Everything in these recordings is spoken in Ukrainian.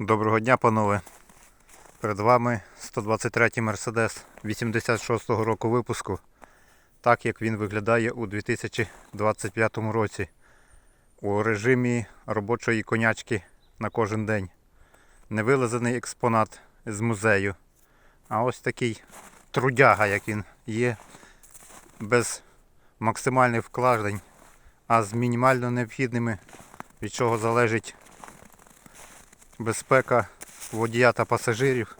Доброго дня, панове. Перед вами 123-й Mercedes 86-го року випуску, так як він виглядає у 2025 році у режимі робочої конячки на кожен день. Невилазений експонат з музею. А ось такий трудяга, як він є, без максимальних вкладень, а з мінімально необхідними, від чого залежить безпека водія та пасажирів,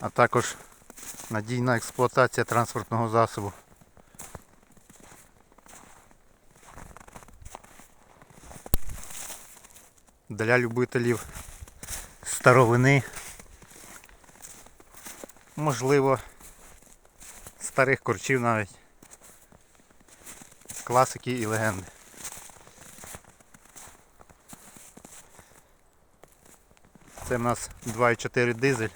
а також надійна експлуатація транспортного засобу. Для любителів старовини, можливо, старих корчів навіть, класики і легенди. Це в нас 2,4 дизель.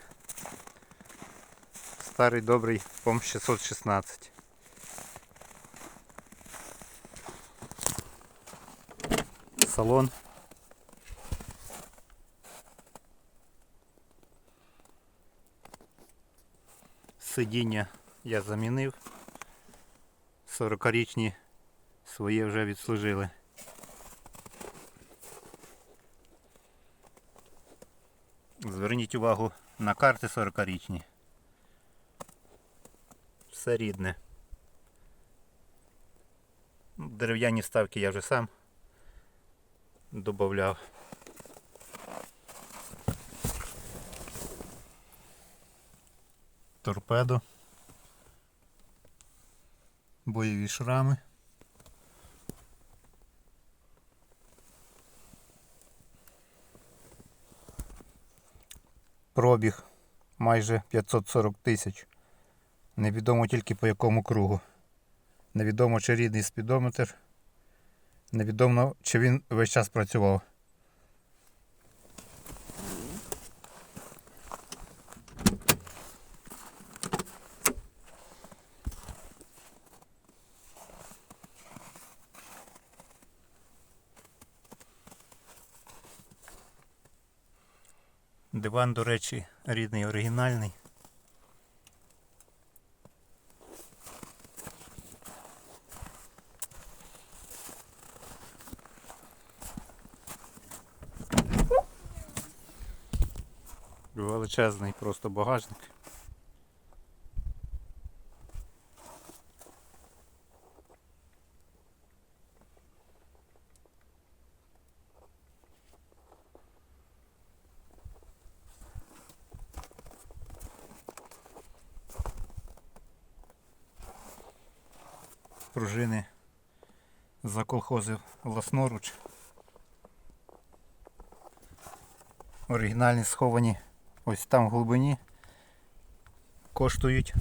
Старий добрий ПОМ 616. Салон. Сидіння я замінив. 40-річні своє вже відслужили. Зверніть увагу на карти 40-річні. Все рідне. Дерев'яні ставки я вже сам додавав. Торпедо. Бойові шрами. Пробіг майже 540 тисяч. Невідомо тільки по якому кругу. Невідомо чи рідний спідометр. Невідомо чи він весь час працював. Диван, до речі, рідний оригінальний. Величезний просто багажник. Пружини заколхозив власноруч. Оригінальні сховані ось там в глибині. Коштують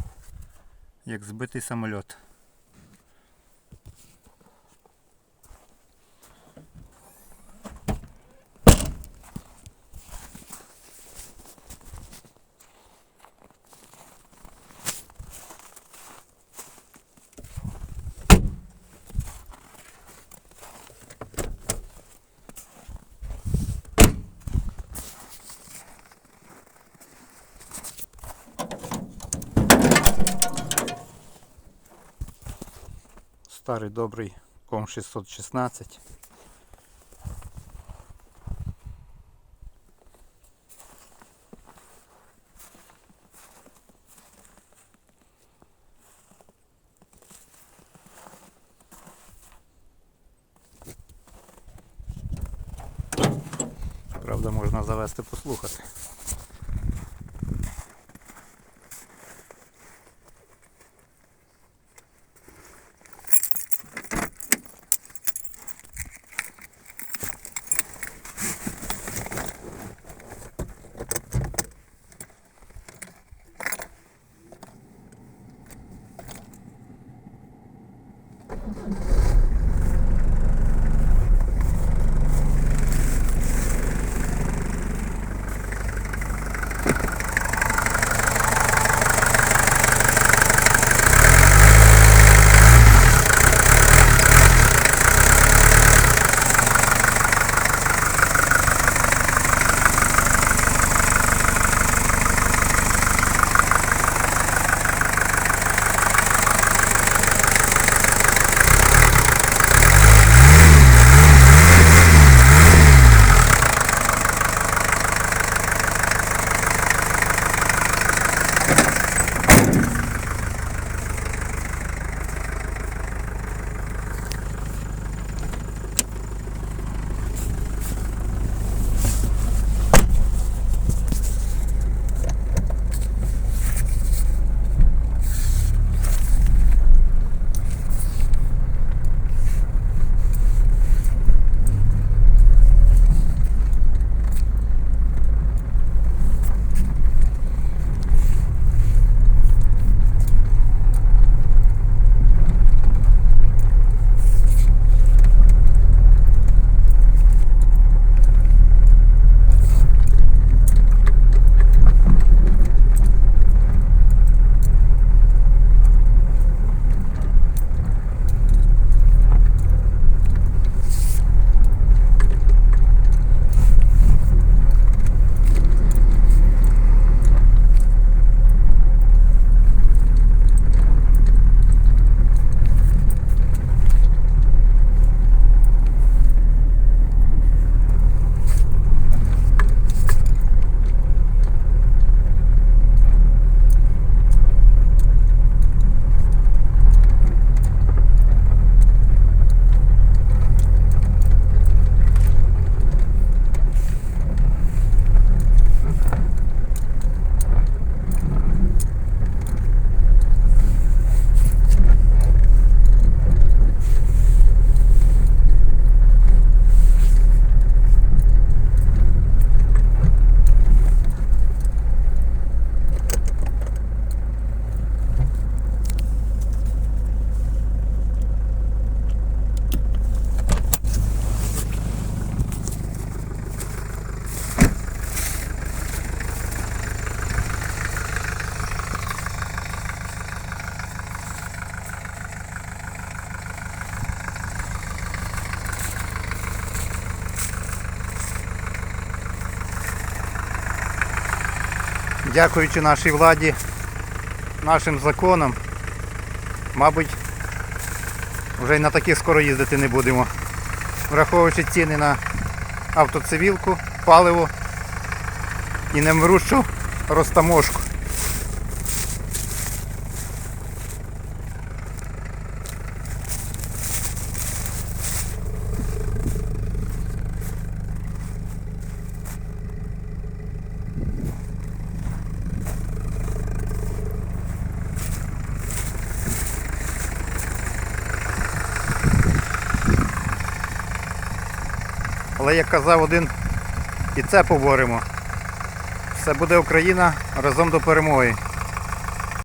як збитий самоліт. Старий добрий ком 616. Правда, можна завести послухати. Дякуючи нашій владі, нашим законам, мабуть, вже й на таких скоро їздити не будемо. Враховуючи ціни на автоцивілку, паливо і немирущу розтаможку. Але як казав один, і це поборемо. Все буде Україна разом до перемоги.